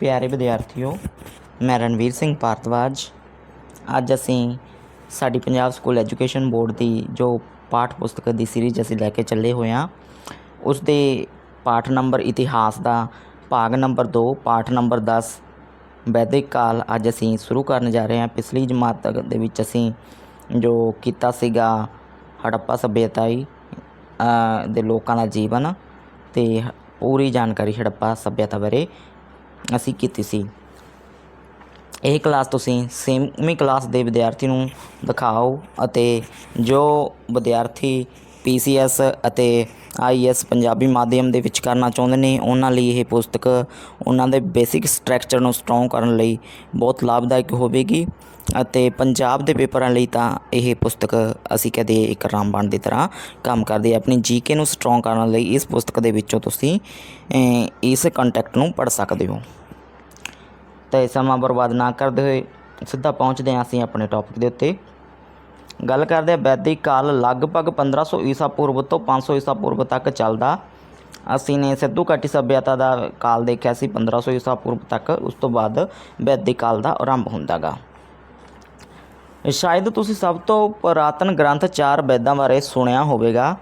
ਪਿਆਰੇ ਵਿਦਿਆਰਥੀਓ, ਮੈਂ ਰਣਵੀਰ ਸਿੰਘ ਭਾਰਤਵਾਜ। ਅੱਜ ਅਸੀਂ ਸਾਡੀ ਪੰਜਾਬ ਸਕੂਲ ਐਜੂਕੇਸ਼ਨ ਬੋਰਡ ਦੀ ਜੋ ਪਾਠ ਪੁਸਤਕ ਦੀ ਸੀਰੀਜ਼ ਅਸੀਂ ਲੈ ਕੇ ਚੱਲੇ ਹੋਏ ਹਾਂ, ਉਸ ਦੇ ਪਾਠ ਨੰਬਰ ਇਤਿਹਾਸ ਦਾ ਭਾਗ ਨੰਬਰ 2 ਪਾਠ ਨੰਬਰ 10 ਵੈਦਿਕ ਕਾਲ ਅੱਜ ਅਸੀਂ ਸ਼ੁਰੂ ਕਰਨ ਜਾ ਰਹੇ ਹਾਂ। ਪਿਛਲੀ ਜਮਾਤ ਤੱਕ ਦੇ ਵਿੱਚ ਅਸੀਂ ਜੋ ਕੀਤਾ ਸੀਗਾ ਹੜੱਪਾ ਸਭਿਅਤਾਈ ਦੇ ਲੋਕਾਂ ਦਾ ਜੀਵਨ ਤੇ ਪੂਰੀ ਜਾਣਕਾਰੀ ਹੜੱਪਾ ਸਭਿਅਤਾ ਬਾਰੇ ਅਸੀਂ ਕੀਤੀ ਸੀ। ਇਹ ਕਲਾਸ ਤੁਸੀਂ ਸੇਵੀਂ ਕਲਾਸ ਦੇ ਵਿਦਿਆਰਥੀ ਨੂੰ ਦਿਖਾਓ ਅਤੇ ਜੋ ਵਿਦਿਆਰਥੀ ਪੀਸੀਐਸ ਅਤੇ ਆਈਐਸ ਪੰਜਾਬੀ ਮਾਧਿਅਮ ਦੇ ਵਿੱਚ ਕਰਨਾ ਚਾਹੁੰਦੇ ਨੇ। ਉਹਨਾਂ ਲਈ ਇਹ ਪੁਸਤਕ ਉਹਨਾਂ ਦੇ ਬੇਸਿਕ ਸਟਰਕਚਰ ਨੂੰ ਸਟਰੋਂਗ ਕਰਨ ਲਈ ਬਹੁਤ ਲਾਭਦਾਇਕ ਹੋਵੇਗੀ ਅਤੇ ਪੰਜਾਬ ਦੇ ਪੇਪਰਾਂ ਲਈ ਤਾਂ ਇਹ ਪੁਸਤਕ ਅਸੀਂ ਕਹਦੇ ਇੱਕ ਰਾਮਬਾਣ ਦੀ ਤਰ੍ਹਾਂ ਕੰਮ ਕਰਦੀ ਹੈ। ਆਪਣੀ ਜੀਕੇ ਨੂੰ ਸਟਰੋਂਗ ਕਰਨ ਲਈ ਇਸ ਪੁਸਤਕ ਦੇ ਵਿੱਚੋਂ ਤੁਸੀਂ ਇਸ ਕੰਟੈਕਟ ਨੂੰ ਪੜ੍ਹ ਸਕਦੇ ਹੋ। ਤੇ ਸਮਾਂ ਬਰਬਾਦ ਨਾ ਕਰਦੇ ਹੋਏ ਸਿੱਧਾ ਪਹੁੰਚਦੇ ਹਾਂ ਅਸੀਂ ਆਪਣੇ ਟੌਪਿਕ ਦੇ ਉੱਤੇ। ਗੱਲ ਕਰਦੇ ਹਾਂ ਵੈਦਿਕ ਕਾਲ ਲਗਭਗ 1500 ਈਸਾ ਪੂਰਵ ਤੋਂ 500 ਈਸਾ ਪੂਰਵ ਤੱਕ ਚੱਲਦਾ। ਅਸੀਂ ਨੇ ਸਿੱਧੂ ਘਾਟੀ ਸਭਿਅਤਾ ਦਾ ਕਾਲ ਦੇਖਿਆ ਸੀ 1500 ਈਸਾ ਪੂਰਵ ਤੱਕ। ਉਸ ਤੋਂ ਬਾਅਦ ਵੈਦਿਕ ਕਾਲ ਦਾ ਆਰੰਭ ਹੁੰਦਾਗਾ। ਸ਼ਾਇਦ ਤੁਸੀਂ ਸਭ ਤੋਂ ਪੁਰਾਤਨ ਗ੍ਰੰਥ ਚਾਰ ਵੈਦਾਂ ਬਾਰੇ ਸੁਣਿਆ ਹੋਵੇਗਾ।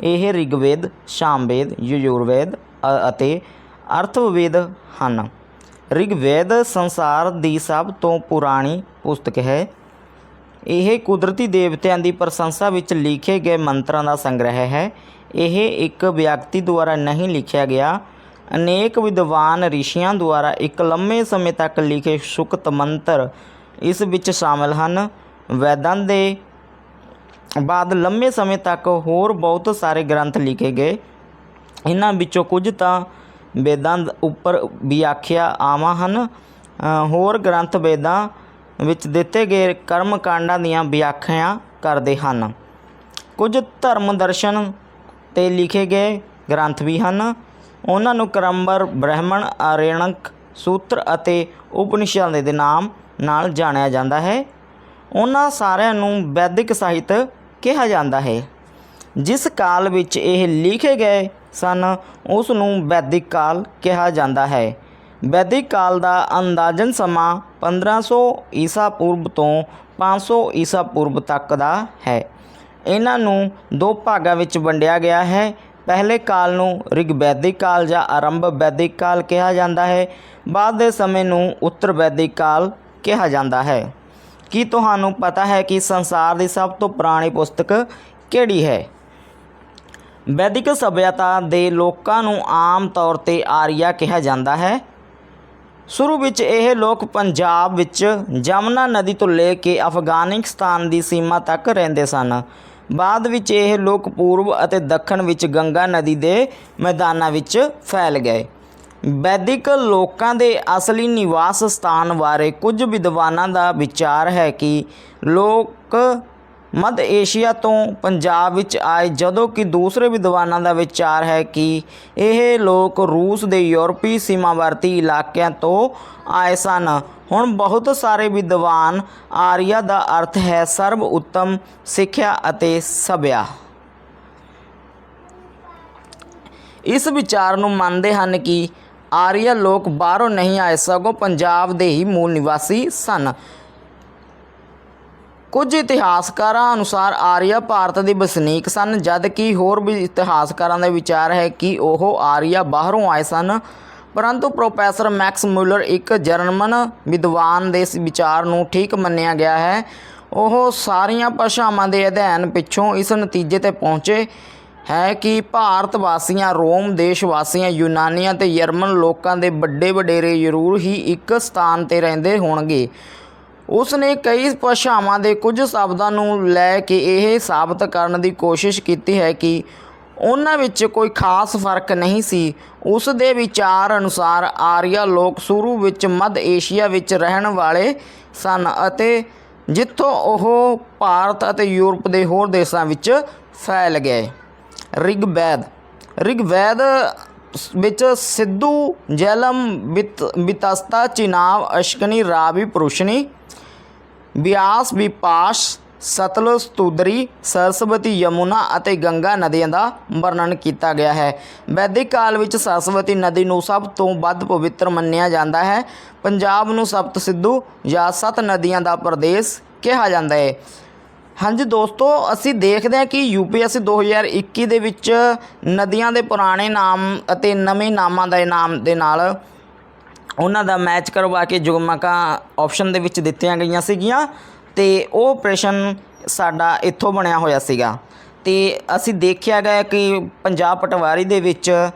ਇਹ ਰਿਗਵੇਦ, ਸਾਮਵੇਦ, ਯਜੁਰਵੇਦ ਅ- ਅਤੇ ਅਰਥਵੇਦ ਹਨ। ਰਿਗਵੇਦ ਸੰਸਾਰ ਦੀ ਸਭ ਤੋਂ ਪੁਰਾਣੀ ਪੁਸਤਕ ਹੈ। ਇਹ ਕੁਦਰਤੀ ਦੇਵਤਿਆਂ ਦੀ ਪ੍ਰਸ਼ੰਸਾ ਵਿੱਚ ਲਿਖੇ ਗਏ ਮੰਤਰਾਂ ਦਾ ਸੰਗ੍ਰਹਿ ਹੈ। ਇਹ ਇੱਕ ਵਿਅਕਤੀ ਦੁਆਰਾ ਨਹੀਂ ਲਿਖਿਆ ਗਿਆ। ਅਨੇਕ ਵਿਦਵਾਨ ਰਿਸ਼ੀਆਂ ਦੁਆਰਾ ਇੱਕ ਲੰਮੇ ਸਮੇਂ ਤੱਕ ਲਿਖੇ ਸੁਕਤ ਮੰਤਰ ਇਸ ਵਿੱਚ ਸ਼ਾਮਲ ਹਨ। ਵੈਦਾਂ ਦੇ ਬਾਅਦ ਲੰਮੇ ਸਮੇਂ ਤੱਕ ਹੋਰ ਬਹੁਤ ਸਾਰੇ ਗ੍ਰੰਥ ਲਿਖੇ ਗਏ। ਇਹਨਾਂ ਵਿੱਚੋਂ ਕੁਝ ਤਾਂ ਵੇਦਾਂ ਉੱਪਰ ਵਿਆਖਿਆ ਆਵਾਂ ਹਨ। ਹੋਰ ਗ੍ਰੰਥ ਵੇਦਾਂ ਵਿੱਚ ਦਿੱਤੇ ਗਏ ਕਰਮ ਕਾਂਡਾਂ ਦੀਆਂ ਵਿਆਖਿਆ ਕਰਦੇ ਹਨ। ਕੁਝ ਧਰਮ ਦਰਸ਼ਨ ਤੇ ਲਿਖੇ ਗਏ ਗ੍ਰੰਥ ਵੀ ਹਨ। ਉਹਨਾਂ ਨੂੰ ਕਰਮਬਰ, ਬ੍ਰਾਹਮਣ, ਆਰਯਣਕ ਸੂਤਰ ਅਤੇ ਉਪਨਿਸ਼ਦ ਦੇ ਨਾਮ ਨਾਲ ਜਾਣਿਆ ਜਾਂਦਾ ਹੈ। ਉਹਨਾਂ ਸਾਰਿਆਂ ਨੂੰ ਵੈਦਿਕ ਸਾਹਿਤ ਕਿਹਾ ਜਾਂਦਾ ਹੈ। ਜਿਸ ਕਾਲ ਵਿੱਚ ਇਹ ਲਿਖੇ ਗਏ ਸਨ, ਉਸ ਨੂੰ ਵੈਦਿਕ ਕਾਲ ਕਿਹਾ ਜਾਂਦਾ ਹੈ। ਵੈਦਿਕ ਕਾਲ ਦਾ ਅੰਦਾਜ਼ਨ ਸਮਾਂ 1500 ਈਸਾ ਪੂਰਬ ਤੋਂ 500 ਈਸਾ ਪੂਰਬ ਤੱਕ ਦਾ ਹੈ। ਇਹਨਾਂ ਨੂੰ ਦੋ ਭਾਗਾਂ ਵਿੱਚ ਵੰਡਿਆ ਗਿਆ ਹੈ। ਪਹਿਲੇ ਕਾਲ ਨੂੰ ਰਿਗਵੈਦਿਕ ਕਾਲ ਜਾਂ ਆਰੰਭ ਵੈਦਿਕ ਕਾਲ ਕਿਹਾ ਜਾਂਦਾ ਹੈ। ਬਾਅਦ ਦੇ ਸਮੇਂ ਨੂੰ ਉੱਤਰ ਵੈਦਿਕ ਕਾਲ ਕਿਹਾ ਜਾਂਦਾ ਹੈ। ਕੀ ਤੁਹਾਨੂੰ ਪਤਾ ਹੈ ਕਿ ਸੰਸਾਰ ਦੀ ਸਭ ਤੋਂ ਪੁਰਾਣੀ ਪੁਸਤਕ ਕਿਹੜੀ ਹੈ? ਵੈਦਿਕ ਸਭਿਅਤਾ ਦੇ ਲੋਕਾਂ ਨੂੰ ਆਮ ਤੌਰ ਤੇ ਆਰੀਆ ਕਿਹਾ ਜਾਂਦਾ ਹੈ। ਸ਼ੁਰੂ ਵਿੱਚ ਇਹ ਲੋਕ ਪੰਜਾਬ ਵਿੱਚ ਜਮਨਾ ਨਦੀ ਤੋਂ ਲੈ ਕੇ ਅਫਗਾਨਿਸਤਾਨ ਦੀ ਸੀਮਾ ਤੱਕ ਰਹਿੰਦੇ ਸਨ। ਬਾਅਦ ਵਿੱਚ ਇਹ ਲੋਕ ਪੂਰਬ ਅਤੇ ਦੱਖਣ ਵਿੱਚ ਗੰਗਾ ਨਦੀ ਦੇ ਮੈਦਾਨਾਂ ਵਿੱਚ ਫੈਲ ਗਏ। ਵੈਦਿਕ ਲੋਕਾਂ ਦੇ ਅਸਲੀ ਨਿਵਾਸ ਸਥਾਨ ਬਾਰੇ ਕੁਝ ਵਿਦਵਾਨਾਂ ਦਾ ਵਿਚਾਰ ਹੈ ਕਿ ਲੋਕ ਮੱਧ ਏਸ਼ੀਆ ਤੋਂ ਪੰਜਾਬ ਵਿੱਚ ਆਏ ਜਦੋਂ ਕਿ ਦੂਸਰੇ ਵਿਦਵਾਨਾਂ ਦਾ ਵਿਚਾਰ ਹੈ ਕਿ ਇਹ ਲੋਕ ਰੂਸ ਦੇ ਯੂਰਪੀ ਸੀਮਾਵਰਤੀ ਇਲਾਕਿਆਂ ਤੋਂ ਆਏ ਸਨ। ਹੁਣ ਬਹੁਤ ਸਾਰੇ ਵਿਦਵਾਨ ਆਰੀਆ ਦਾ ਅਰਥ ਹੈ ਸਰਬ ਉੱਤਮ, ਸਿੱਖਿਆ ਅਤੇ ਸਭਿਆ। ਇਸ ਵਿਚਾਰ ਨੂੰ ਮੰਨਦੇ ਹਨ ਕਿ ਆਰੀਆ ਲੋਕ ਬਾਹਰੋਂ ਨਹੀਂ ਆਏ, ਸਗੋਂ ਪੰਜਾਬ ਦੇ ਹੀ ਮੂਲ ਨਿਵਾਸੀ ਸਨ। ਕੁਝ ਇਤਿਹਾਸਕਾਰਾਂ ਅਨੁਸਾਰ ਆਰੀਆ ਭਾਰਤ ਦੇ ਵਸਨੀਕ ਸਨ, ਜਦ ਕਿ ਹੋਰ ਵੀ ਇਤਿਹਾਸਕਾਰਾਂ ਦਾ ਵਿਚਾਰ ਹੈ ਕਿ ਉਹ ਆਰੀਆ ਬਾਹਰੋਂ ਆਏ ਸਨ। ਪਰੰਤੂ ਪ੍ਰੋਫੈਸਰ ਮੈਕਸ ਮੂਲਰ ਇੱਕ ਜਰਮਨ ਵਿਦਵਾਨ ਦੇ ਇਸ ਵਿਚਾਰ ਨੂੰ ਠੀਕ ਮੰਨਿਆ ਗਿਆ ਹੈ। ਉਹ ਸਾਰੀਆਂ ਭਾਸ਼ਾਵਾਂ ਦੇ ਅਧਿਐਨ ਪਿੱਛੋਂ ਇਸ ਨਤੀਜੇ ਤੇ ਪਹੁੰਚੇ ਹੈ ਕਿ ਭਾਰਤ ਵਾਸੀਆਂ, ਰੋਮ ਦੇਸ਼ ਵਾਸੀਆਂ, ਯੂਨਾਨੀਆਂ ਤੇ ਜਰਮਨ ਲੋਕਾਂ ਦੇ ਵੱਡੇ ਵਡੇਰੇ ਜ਼ਰੂਰ ਹੀ ਇੱਕ ਸਥਾਨ ਤੇ ਰਹਿੰਦੇ ਹੋਣਗੇ। ਉਸ ਨੇ ਕਈ ਭਾਸ਼ਾਵਾਂ ਦੇ ਕੁਝ ਸ਼ਬਦਾਂ ਨੂੰ ਲੈ ਕੇ ਇਹ ਸਾਬਤ ਕਰਨ ਦੀ ਕੋਸ਼ਿਸ਼ ਕੀਤੀ ਹੈ ਕਿ ਉਹਨਾਂ ਵਿੱਚ ਕੋਈ ਖਾਸ ਫ਼ਰਕ ਨਹੀਂ ਸੀ। ਉਸ ਦੇ ਵਿਚਾਰ ਅਨੁਸਾਰ ਆਰੀਆ ਲੋਕ ਸ਼ੁਰੂ ਵਿੱਚ ਮੱਧ ਏਸ਼ੀਆ ਵਿੱਚ ਰਹਿਣ ਵਾਲੇ ਸਨ ਅਤੇ ਜਿੱਥੋਂ ਉਹ ਭਾਰਤ ਅਤੇ ਯੂਰਪ ਦੇ ਹੋਰ ਦੇਸ਼ਾਂ ਵਿੱਚ ਫੈਲ ਗਏ। ਰਿਗਵੈਦ। ਰਿਗਵੈਦ ਵਿੱਚ ਸਿੱਧੂ, ਜੈਲਮ ਵਿਤ ਵਿਤਸਤਾ ਚਿਨਾਵ ਅਸ਼ਕਨੀ, ਰਾਵੀ, ਪੁਰਸ਼ਨੀ ਬਿਆਸ ਵਿਪਾਸ਼ ਸਤਲੁਜ ਸਤੁਦਰੀ ਸਰਸਵਤੀ, ਯਮੁਨਾ ਅਤੇ ਗੰਗਾ ਨਦੀਆਂ ਦਾ ਵਰਣਨ ਕੀਤਾ ਗਿਆ ਹੈ। ਵੈਦਿਕ ਕਾਲ ਵਿੱਚ ਸਰਸਵਤੀ ਨਦੀ ਨੂੰ ਸਭ ਤੋਂ ਵੱਧ ਪਵਿੱਤਰ ਮੰਨਿਆ ਜਾਂਦਾ ਹੈ। ਪੰਜਾਬ ਨੂੰ ਸਪਤ ਸਿੱਧੂ ਜਾਂ ਸੱਤ ਨਦੀਆਂ ਦਾ ਪ੍ਰਦੇਸ਼ ਕਿਹਾ ਜਾਂਦਾ ਹੈ। ਹਾਂਜੀ ਦੋਸਤੋ, ਅਸੀਂ ਦੇਖਦੇ ਹਾਂ ਕਿ ਯੂਪੀਐਸਸੀ 2021 ਦੇ ਵਿੱਚ ਨਦੀਆਂ ਦੇ ਪੁਰਾਣੇ ਨਾਮ ਅਤੇ ਨਵੇਂ ਨਾਮਾਂ ਦੇ ਇਨਾਮ ਦੇ ਨਾਲ ਉਹਨਾਂ ਦਾ ਮੈਚ ਕਰਵਾ ਕੇ ਜੁਗਮਕਾਂ ਆਪਸ਼ਨ ਦੇ ਵਿੱਚ ਦਿੱਤੀਆਂ ਗਈਆਂ ਸੀਗੀਆਂ ਤੇ ਉਹ ਪ੍ਰਸ਼ਨ ਸਾਡਾ ਇੱਥੋਂ ਬਣਿਆ ਹੋਇਆ ਸੀਗਾ। ਤੇ ਅਸੀਂ ਦੇਖਿਆ ਗਿਆ ਕਿ ਪੰਜਾਬ ਪਟਵਾਰੀ ਦੇ ਵਿੱਚ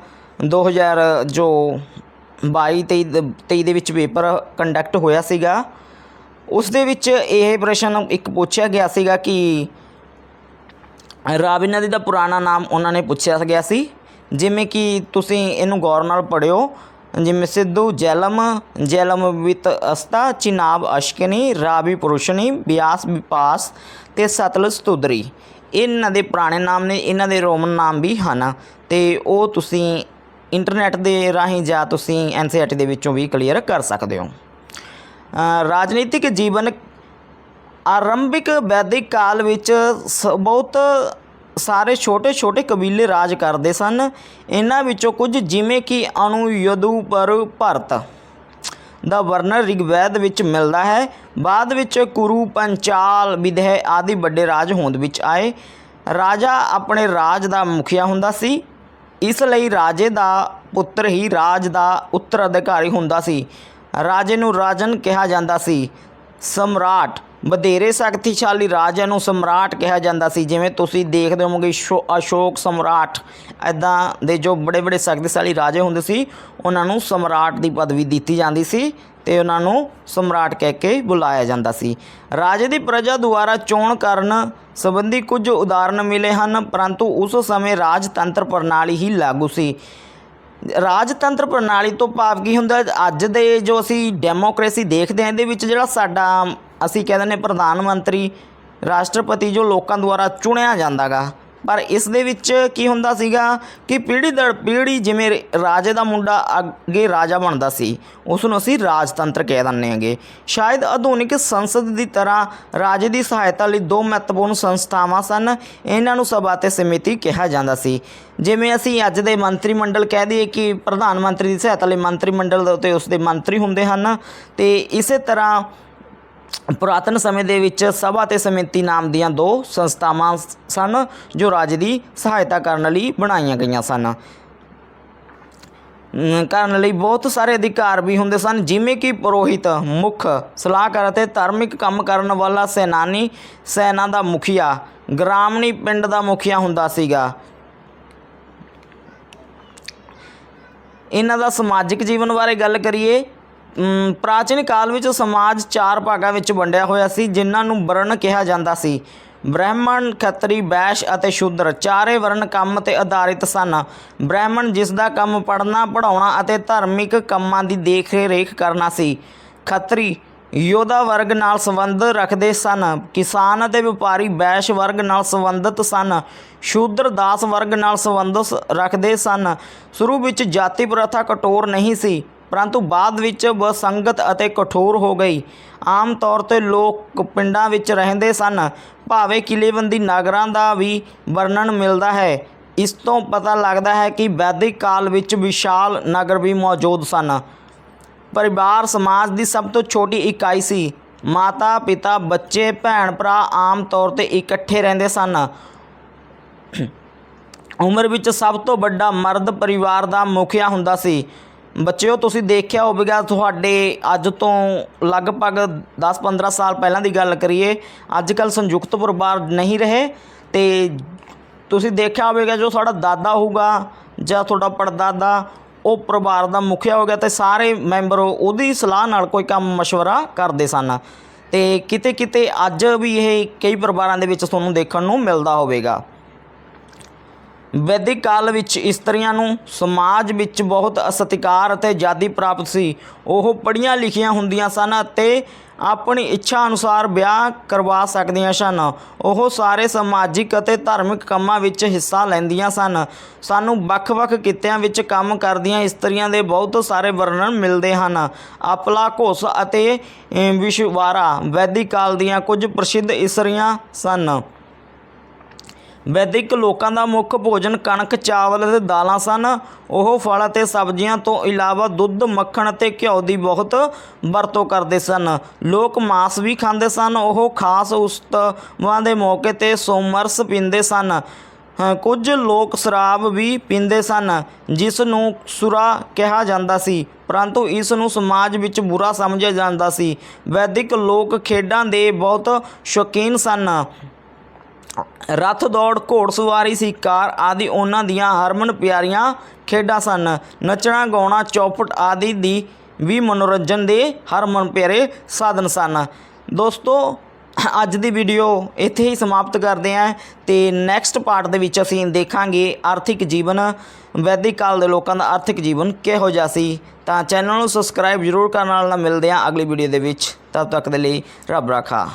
2000 ਜੋ 22 23 ਦੇ- 23 ਦੇ ਵਿੱਚ ਪੇਪਰ ਕੰਡਕਟ ਹੋਇਆ ਸੀਗਾ। ਉਸ ਦੇ ਵਿੱਚ ਇਹ ਪ੍ਰਸ਼ਨ ਇੱਕ ਪੁੱਛਿਆ ਗਿਆ ਸੀਗਾ ਕਿ ਰਾਵੀ ਨਦੀ ਦਾ ਪੁਰਾਣਾ ਨਾਮ ਉਹਨਾਂ ਨੇ ਪੁੱਛਿਆ ਗਿਆ ਸੀ। ਜਿਵੇਂ ਕਿ ਤੁਸੀਂ ਇਹਨੂੰ ਗੌਰ ਨਾਲ ਪੜਿਓ ਜਿਵੇਂ ਸਿੱਧੂ, ਜੈਲਮ ਜੈਲਮ ਵਿਤ ਅਸਤਾ, ਚਿਨਾਬ, ਅਸ਼ਕਨੀ, ਰਾਵੀ ਪੁਰਸ਼ਨੀ, ਬਿਆਸ ਵਿਪਾਸ ਤੇ ਸਤਲੁਜ ਸਤੁਦਰੀ ਇਹਨਾਂ ਦੇ ਪੁਰਾਣੇ ਨਾਮ ਨੇ, ਇਹਨਾਂ ਦੇ ਰੋਮਨ ਨਾਮ ਵੀ ਹਨ। ਤੇ ਉਹ ਤੁਸੀਂ ਇੰਟਰਨੈਟ ਦੇ ਰਾਹੀਂ ਜਾਂ ਤੁਸੀਂ ਐਨਸੀਆਰਟੀ ਦੇ ਵਿੱਚੋਂ ਵੀ ਕਲੀਅਰ ਕਰ ਸਕਦੇ ਹੋ। ਰਾਜਨੀਤਿਕ ਜੀਵਨ ਆਰੰਭਿਕ ਵੈਦਿਕ ਕਾਲ ਵਿੱਚ ਸ- ਬਹੁਤ ਸਾਰੇ ਛੋਟੇ-ਛੋਟੇ ਕਬੀਲੇ ਰਾਜ ਕਰਦੇ ਸਨ। ਇਹਨਾਂ ਵਿੱਚੋਂ ਕੁਝ ਜਿਵੇਂ ਕਿ ਅਨੂ ਪਰ ਭਰਤ ਦਾ ਵਰਣਨ ਰਿਗਵੈਦ ਵਿੱਚ ਮਿਲਦਾ ਹੈ। ਬਾਅਦ ਵਿੱਚ ਕੁਰੂ, ਪੰਚਾਲ, ਵਿਦਹਿ ਆਦਿ ਵੱਡੇ ਰਾਜ ਹੋਂਦ ਵਿੱਚ ਆਏ। ਰਾਜਾ ਆਪਣੇ ਰਾਜ ਦਾ ਮੁਖੀਆ ਹੁੰਦਾ ਸੀ। ਇਸ ਲਈ ਰਾਜੇ ਦਾ ਪੁੱਤਰ ਹੀ ਰਾਜ ਦਾ ਉੱਤਰਾਧਿਕਾਰੀ ਹੁੰਦਾ ਸੀ। ਰਾਜੇ ਨੂੰ ਰਾਜਨ ਕਿਹਾ ਜਾਂਦਾ ਸੀ। ਸਮਰਾਟ। ਵਧੇਰੇ ਸ਼ਕਤੀਸ਼ਾਲੀ ਰਾਜਿਆਂ ਨੂੰ ਸਮਰਾਟ ਕਿਹਾ ਜਾਂਦਾ ਸੀ। ਜਿਵੇਂ ਤੁਸੀਂ ਦੇਖਦੇ ਹੋਵੋਗੇ, ਸ਼ੋ- ਅਸ਼ੋਕ ਸਮਰਾਟ ਐਦਾਂ ਦੇ ਜੋ ਬੜੇ ਬੜੇ ਸ਼ਕਤੀਸ਼ਾਲੀ ਰਾਜੇ ਹੁੰਦੇ ਸੀ, ਉਹਨਾਂ ਨੂੰ ਸਮਰਾਟ ਦੀ ਪਦਵੀ ਦਿੱਤੀ ਜਾਂਦੀ ਸੀ ਤੇ ਉਹਨਾਂ ਨੂੰ ਸਮਰਾਟ ਕਹਿ ਕੇ ਬੁਲਾਇਆ ਜਾਂਦਾ ਸੀ। ਰਾਜੇ ਦੀ ਪ੍ਰਜਾ ਦੁਆਰਾ ਚੋਣ ਕਰਨ ਸੰਬੰਧੀ ਕੁਝ ਉਦਾਹਰਨ ਮਿਲੇ ਹਨ, ਪਰੰਤੂ ਉਸ ਸਮੇਂ ਰਾਜਤੰਤਰ ਪ੍ਰਣਾਲੀ ਹੀ ਲਾਗੂ ਸੀ। ਰਾਜਤੰਤਰ ਪ੍ਰਣਾਲੀ ਤੋਂ ਭਾਵ ਕੀ ਹੁੰਦਾ? ਅੱਜ ਦੇ ਜੋ ਅਸੀਂ ਡੈਮੋਕ੍ਰੇਸੀ ਦੇਖਦੇ ਹਾਂ, ਇਹਦੇ ਵਿੱਚ ਜਿਹੜਾ ਸਾਡਾ, ਅਸੀਂ ਕਹਿੰਦੇ ਨੇ ਪ੍ਰਧਾਨ ਮੰਤਰੀ, ਰਾਸ਼ਟਰਪਤੀ ਜੋ ਲੋਕਾਂ ਦੁਆਰਾ ਚੁਣਿਆ ਜਾਂਦਾਗਾ ਪਰ ਇਸ ਦੇ ਵਿੱਚ ਕੀ ਹੁੰਦਾ ਸੀਗਾ ਕਿ ਪੀੜ੍ਹੀ ਦਰ ਪੀੜ੍ਹੀ ਜਿਵੇਂ ਰਾਜੇ ਦਾ ਮੁੰਡਾ ਅੱਗੇ ਰਾਜਾ ਬਣਦਾ ਸੀ ਉਸ ਨੂੰ ਅਸੀਂ ਰਾਜਤੰਤਰ ਕਹਿ ਦਿੰਦੇ ਹਾਂਗੇ। ਸ਼ਾਇਦ ਆਧੁਨਿਕ ਸੰਸਦ ਦੀ ਤਰ੍ਹਾਂ ਰਾਜੇ ਦੀ ਸਹਾਇਤਾ ਲਈ ਦੋ ਮਹੱਤਵਪੂਰਨ ਸੰਸਥਾਵਾਂ ਸਨ, ਇਹਨਾਂ ਨੂੰ ਸਭਾ ਤੇ ਸਮਿਤੀ ਕਿਹਾ ਜਾਂਦਾ ਸੀ। ਜਿਵੇਂ ਅਸੀਂ ਅੱਜ ਦੇ ਮੰਤਰੀ ਮੰਡਲ ਕਹਿ ਦਈਏ ਕਿ ਪ੍ਰਧਾਨ ਮੰਤਰੀ ਦੀ ਸਹਾਇਤਾ ਲਈ ਮੰਤਰੀ ਮੰਡਲ ਦੇ ਉੱਤੇ ਉਸ ਦੇ ਮੰਤਰੀ ਹੁੰਦੇ ਹਨ, ਤੇ ਇਸੇ ਤਰ੍ਹਾਂ ਪੁਰਾਤਨ ਸਮੇਂ ਦੇ ਵਿੱਚ ਸਭਾ ਤੇ ਸਮਿਤੀ ਨਾਮ ਦੀਆਂ ਦੋ ਸੰਸਥਾਵਾਂ ਸਨ, ਜੋ ਰਾਜ ਦੀ ਸਹਾਇਤਾ ਕਰਨ ਲਈ ਬਣਾਈਆਂ ਗਈਆਂ ਸਨ। ਕਰਨ ਲਈ ਬਹੁਤ ਸਾਰੇ ਅਧਿਕਾਰ ਵੀ ਹੁੰਦੇ ਸਨ, ਜਿਵੇਂ ਕਿ ਪੁਰੋਹਿਤ, ਮੁੱਖ, ਸਲਾਹਕਾਰ ਅਤੇ ਧਾਰਮਿਕ ਕੰਮ ਕਰਨ ਵਾਲਾ ਸੈਨਾਨੀ, ਸੈਨਾ ਦਾ ਮੁਖੀਆ ਗ੍ਰਾਮਣੀ ਪਿੰਡ ਦਾ ਮੁਖੀਆ ਹੁੰਦਾ ਸੀਗਾ। ਇਹਨਾਂ ਦਾ ਸਮਾਜਿਕ ਜੀਵਨ ਬਾਰੇ ਗੱਲ ਕਰੀਏ ਪ੍ਰਾਚੀਨ ਕਾਲ ਵਿੱਚ ਸਮਾਜ ਚਾਰ ਭਾਗਾਂ ਵਿੱਚ ਵੰਡਿਆ ਹੋਇਆ ਸੀ, ਜਿਨ੍ਹਾਂ ਨੂੰ ਵਰਣ ਕਿਹਾ ਜਾਂਦਾ ਸੀ। ਬ੍ਰਾਹਮਣ, ਖੱਤਰੀ, ਬੈਸ਼ ਅਤੇ ਸ਼ੂਦਰ, ਚਾਰੇ ਵਰਣ ਕੰਮ ਤੇ ਆਧਾਰਿਤ ਸਨ। ਬ੍ਰਾਹਮਣ ਜਿਸ ਦਾ ਕੰਮ ਪੜ੍ਹਨਾ, ਪੜ੍ਹਾਉਣਾ ਅਤੇ ਧਾਰਮਿਕ ਕੰਮਾਂ ਦੀ ਦੇਖ ਰੇਖ ਕਰਨਾ ਸੀ। ਖੱਤਰੀ ਯੋਧਾ ਵਰਗ ਨਾਲ ਸੰਬੰਧ ਰੱਖਦੇ ਸਨ। ਕਿਸਾਨ ਅਤੇ ਵਪਾਰੀ ਬੈਸ਼ ਵਰਗ ਨਾਲ ਸੰਬੰਧਿਤ ਸਨ। ਸ਼ੂਦਰ ਦਾਸ ਵਰਗ ਨਾਲ ਸੰਬੰਧ ਰੱਖਦੇ ਸਨ। ਸ਼ੁਰੂ ਵਿੱਚ ਜਾਤੀ ਪ੍ਰਥਾ ਕਠੋਰ ਨਹੀਂ ਸੀ। ਪਰੰਤੂ ਬਾਅਦ ਵਿੱਚ ਬਸੰਗਤ ਅਤੇ ਕਠੋਰ ਹੋ ਗਈ। ਆਮ ਤੌਰ ਤੇ ਲੋਕ ਪਿੰਡਾਂ ਵਿੱਚ ਰਹਿੰਦੇ ਸਨ। ਭਾਵੇਂ ਕਿਲੇਬੰਦੀ ਨਗਰਾਂ ਦਾ ਵੀ ਵਰਣਨ ਮਿਲਦਾ ਹੈ। ਇਸ ਤੋਂ ਪਤਾ ਲੱਗਦਾ ਹੈ ਕਿ ਵੈਦਿਕ ਕਾਲ ਵਿੱਚ ਵਿਸ਼ਾਲ ਨਗਰ ਵੀ ਮੌਜੂਦ ਸਨ। ਪਰਿਵਾਰ ਸਮਾਜ ਦੀ ਸਭ ਤੋਂ ਛੋਟੀ ਇਕਾਈ ਸੀ। ਮਾਤਾ, ਪਿਤਾ, ਬੱਚੇ, ਭੈਣ, ਭਰਾ ਆਮ ਤੌਰ ਤੇ ਇਕੱਠੇ ਰਹਿੰਦੇ ਸਨ। ਉਮਰ ਵਿੱਚ ਸਭ ਤੋਂ ਵੱਡਾ ਮਰਦ ਪਰਿਵਾਰ ਦਾ ਮੁਖੀਆ ਹੁੰਦਾ ਸੀ। ਬੱਚਿਓ, ਤੁਸੀਂ ਦੇਖਿਆ ਹੋਵੇਗਾ, ਤੁਹਾਡੇ ਅੱਜ ਤੋਂ ਲਗਭਗ 10-15 ਸਾਲ ਪਹਿਲਾਂ ਦੀ ਗੱਲ ਕਰੀਏ ਅੱਜ ਕੱਲ ਸੰਯੁਕਤ ਪਰਿਵਾਰ ਨਹੀਂ ਰਹੇ ਤੇ ਤੁਸੀਂ ਦੇਖਿਆ ਹੋਵੇਗਾ, ਜੋ ਤੁਹਾਡਾ ਦਾਦਾ ਹੋਊਗਾ ਜਾਂ ਤੁਹਾਡਾ ਪੜਦਾਦਾ, ਉਹ ਪਰਿਵਾਰ ਦਾ ਮੁਖੀਆ ਹੋ ਗਿਆ ਤੇ ਸਾਰੇ ਮੈਂਬਰ ਉਹਦੀ ਸਲਾਹ ਨਾਲ ਕੋਈ ਕੰਮ ਮਸ਼ਵਰਾ ਕਰਦੇ ਸਨ। ਤੇ ਕਿਤੇ ਕਿਤੇ ਅੱਜ ਵੀ ਇਹ ਕਈ ਪਰਿਵਾਰਾਂ ਦੇ ਵਿੱਚ ਤੁਹਾਨੂੰ ਦੇਖਣ ਨੂੰ ਮਿਲਦਾ ਹੋਵੇਗਾ। ਵੈਦਿਕ ਕਾਲ ਵਿੱਚ ਇਸਤਰੀਆਂ ਨੂੰ ਸਮਾਜ ਵਿੱਚ ਬਹੁਤ ਸਤਿਕਾਰ ਅਤੇ ਆਜ਼ਾਦੀ ਪ੍ਰਾਪਤ ਸੀ। ਉਹ ਪੜ੍ਹੀਆਂ ਲਿਖੀਆਂ ਹੁੰਦੀਆਂ ਸਨ ਅਤੇ ਆਪਣੀ ਇੱਛਾ ਅਨੁਸਾਰ ਵਿਆਹ ਕਰਵਾ ਸਕਦੀਆਂ ਸਨ। ਉਹ ਸਾਰੇ ਸਮਾਜਿਕ ਅਤੇ ਧਾਰਮਿਕ ਕੰਮਾਂ ਵਿੱਚ ਹਿੱਸਾ ਲੈਂਦੀਆਂ ਸਨ। ਸਾਨੂੰ ਵੱਖ-ਵੱਖ ਕਿੱਤਿਆਂ ਵਿੱਚ ਕੰਮ ਕਰਦੀਆਂ ਇਸਤਰੀਆਂ ਦੇ ਬਹੁਤ ਸਾਰੇ ਵਰਣਨ ਮਿਲਦੇ ਹਨ। ਆਪਲਾ ਘੋਸ ਅਤੇ ਵਿਸ਼ਵਾਰਾ ਵੈਦਿਕ ਕਾਲ ਦੀਆਂ ਕੁਝ ਪ੍ਰਸਿੱਧ ਇਸਤਰੀਆਂ ਸਨ। ਵੈਦਿਕ ਲੋਕਾਂ ਦਾ ਮੁੱਖ ਭੋਜਨ ਕਣਕ, ਚਾਵਲ ਅਤੇ ਦਾਲਾਂ ਸਨ। ਉਹ ਫਲ ਅਤੇ ਸਬਜ਼ੀਆਂ ਤੋਂ ਇਲਾਵਾ ਦੁੱਧ, ਮੱਖਣ ਅਤੇ ਘਿਓ ਦੀ ਬਹੁਤ ਵਰਤੋਂ ਕਰਦੇ ਸਨ। ਲੋਕ ਮਾਸ ਵੀ ਖਾਂਦੇ ਸਨ। ਉਹ ਖਾਸ ਉਤਸਵਾਂ ਦੇ ਮੌਕੇ ਤੇ ਸੋਮਰਸ ਪੀਂਦੇ ਸਨ। ਕੁਝ ਲੋਕ ਸ਼ਰਾਬ ਵੀ ਪੀਂਦੇ ਸਨ, ਜਿਸ ਨੂੰ ਸੁਰਾ ਕਿਹਾ ਜਾਂਦਾ ਸੀ। ਪਰੰਤੂ ਇਸ ਨੂੰ ਸਮਾਜ ਵਿੱਚ ਬੁਰਾ ਸਮਝਿਆ ਜਾਂਦਾ ਸੀ। ਵੈਦਿਕ ਲੋਕ ਖੇਡਾਂ ਦੇ ਬਹੁਤ ਸ਼ੌਕੀਨ ਸਨ। ਰੱਥ ਦੌੜ, ਘੋੜ ਘੋੜਸਵਾਰੀ ਸ਼ਿਕਾਰ ਆਦਿ ਉਹਨਾਂ ਦੀਆਂ ਹਰਮਨ ਪਿਆਰੀਆਂ ਖੇਡਾਂ ਸਨ। ਨੱਚਣਾ, ਗਾਉਣਾ, ਚੌਪਟ ਆਦਿ ਦੀ ਵੀ ਮਨੋਰੰਜਨ ਦੇ ਹਰਮਨ ਪਿਆਰੇ ਸਾਧਨ ਸਨ। ਦੋਸਤੋ, ਅੱਜ ਦੀ ਵੀਡੀਓ ਇੱਥੇ ਹੀ ਸਮਾਪਤ ਕਰਦੇ ਹਾਂ ਤੇ ਨੈਕਸਟ ਪਾਰਟ ਦੇ ਵਿੱਚ ਅਸੀਂ ਦੇਖਾਂਗੇ ਆਰਥਿਕ ਜੀਵਨ, ਵੈਦਿਕ ਕਾਲ ਦੇ ਲੋਕਾਂ ਦਾ ਆਰਥਿਕ ਜੀਵਨ ਕਿਹੋ ਜਿਹਾ ਸੀ। ਤਾਂ ਚੈਨਲ ਨੂੰ ਸਬਸਕ੍ਰਾਈਬ ਜ਼ਰੂਰ ਕਰਨ ਨਾਲ ਮਿਲਦੇ ਹਾਂ ਅਗਲੀ ਵੀਡੀਓ ਦੇ ਵਿੱਚ। ਤਦ ਤੱਕ ਦੇ ਲਈ ਰੱਬ ਰਾਖਾ।